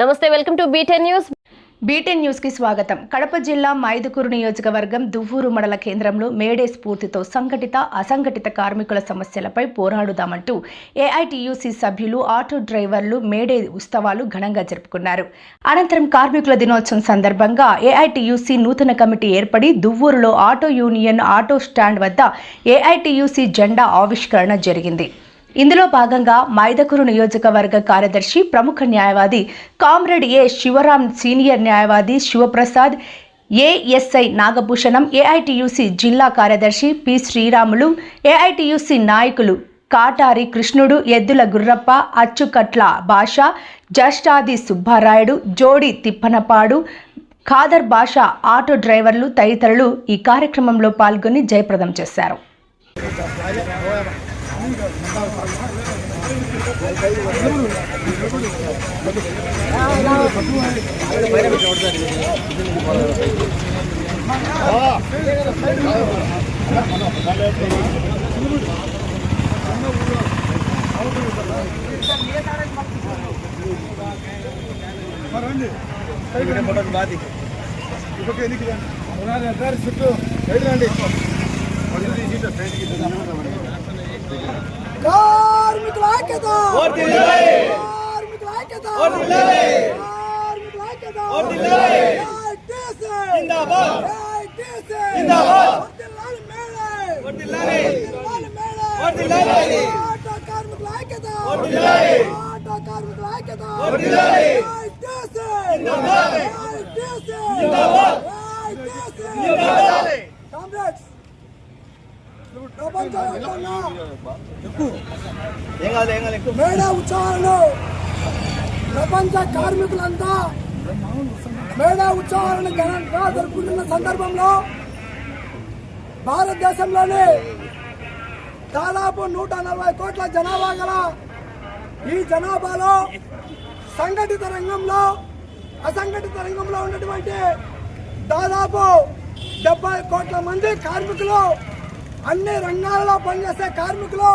నమస్తే welcome to beaten news beaten న్యూస్కి స్వాగతం. కడప జిల్లా మైదుకూరు నియోజకవర్గం దువ్వూరు మండల కేంద్రంలో మేడే స్ఫూర్తితో సంఘటిత అసంఘటిత కార్మికుల సమస్యలపై పోరాడుదామంటూ ఏఐటియుసి సభ్యులు ఆటో డ్రైవర్లు మేడే ఉత్సవాలు ఘనంగా జరుపుకున్నారు. అనంతరం కార్మికుల దినోత్సవం సందర్భంగా ఏఐటియుసి నూతన కమిటీ ఏర్పడి దువ్వూరులో ఆటో యూనియన్ ఆటో స్టాండ్ వద్ద ఏఐటియుసి జెండా ఆవిష్కరణ జరిగింది. ఇందులో భాగంగా మైదకూరు నియోజకవర్గ కార్యదర్శి ప్రముఖ న్యాయవాది కామ్రేడ్ ఏ శివరాం సీనియర్ న్యాయవాది శివప్రసాద్ ఏఎస్ఐ నాగభూషణం ఏఐటియుసి జిల్లా కార్యదర్శి పి శ్రీరాములు ఏఐటియుసి నాయకులు కాటారి కృష్ణుడు ఎద్దుల గుర్రప్ప అచ్చుకట్ల భాష జస్టాది సుబ్బారాయుడు జోడి తిప్పనపాడు ఖాదర్ భాష ఆటో డ్రైవర్లు తదితరులు ఈ కార్యక్రమంలో పాల్గొని జయప్రదం చేశారు. బాధి ఇప్పుడు ఎన్నికలు చుట్టూ వెళ్ళండి కార్మికుల ఐక్యత! కార్మికుల ఐక్యత! కార్మికుల ఐక్యత! జిందాబాద్! జిందాబాద్! కార్మికుల ఐక్యత! కార్మికుల ఐక్యత! ఐటీసీ జిందాబాద్ ఐటీసీ జిందాబాద్ ఐటీసీ జిందాబాద్ కామ్రేడ్స్ ప్రపంచవ్యాప్తంగా మేడే ఉత్సవాలను ప్రపంచ కార్మికులంతా మేడా ఉత్సవాలను ఘనంగా జరుపుకుంటున్న సందర్భంలో భారతదేశంలోని దాదాపు నూట నలభై కోట్ల జనాభా గల ఈ జనాభాలో సంఘటిత రంగంలో అసంఘటిత రంగంలో ఉన్నటువంటి దాదాపు డెబ్బై కోట్ల మంది కార్మికులు అన్ని రంగాల్లో పనిచేసే కార్మికులు